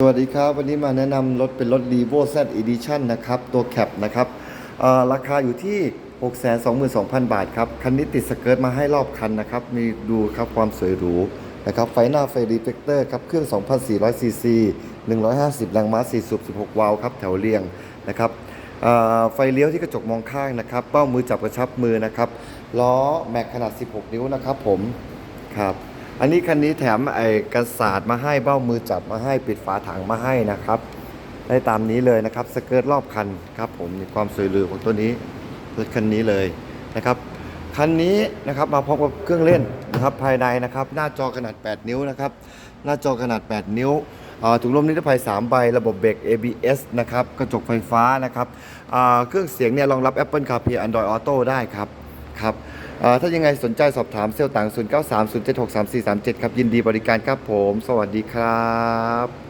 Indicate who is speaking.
Speaker 1: สวัสดีครับ วันนี้มาแนะนำรถเป็นรถ r e v o Z Edition นะครับ ตัวแคปนะครับราคาอยู่ที่ 622,000 บาทครับ คันนี้ติดสเกิร์ตมาให้รอบคันนะครับ มีดูครับความสวยหรูนะครับ ไฟหน้าไฟรีเฟกเตอร์ครับ เครื่อง 2,400 ซีซี 150 แรงม้า 4 สูบ 16 วาล์วครับ แถวเรียงนะครับไฟเลี้ยวที่กระจกมองข้างนะครับ เป้ามือจับกระชับมือนะครับ ล้อแม็กขนาด 16 นิ้วนะครับผม ครับ อันนี้คันนี้แถมไอ้กระสาดมาให้เบ้ามือจับมาให้ปิดฝาถังมาให้นะครับ ได้ตามนี้เลยนะครับสเกิร์ตรอบคันครับผมมีความสวยหรูของตัวนี้รถคันนี้เลยนะครับคันนี้นะครับมาพร้อมกับเครื่องเล่นนะครับภายในนะครับ หน้าจอขนาด 8 นิ้วนะครับ หน้าจอขนาด 8 นิ้วถุงลมนิรภัย 3 ใบ ระบบเบรก ABS นะครับ กระจกไฟฟ้านะครับ เครื่องเสียงเนี่ยรองรับ Apple CarPlay Android Auto ได้ครับ ครับอ่าถ้ายังไงสนใจสอบถามเซลล์ต่าง 0 9 3 0 7 6 3 4 3 7 ครับ ยินดีบริการครับผม สวัสดีครับ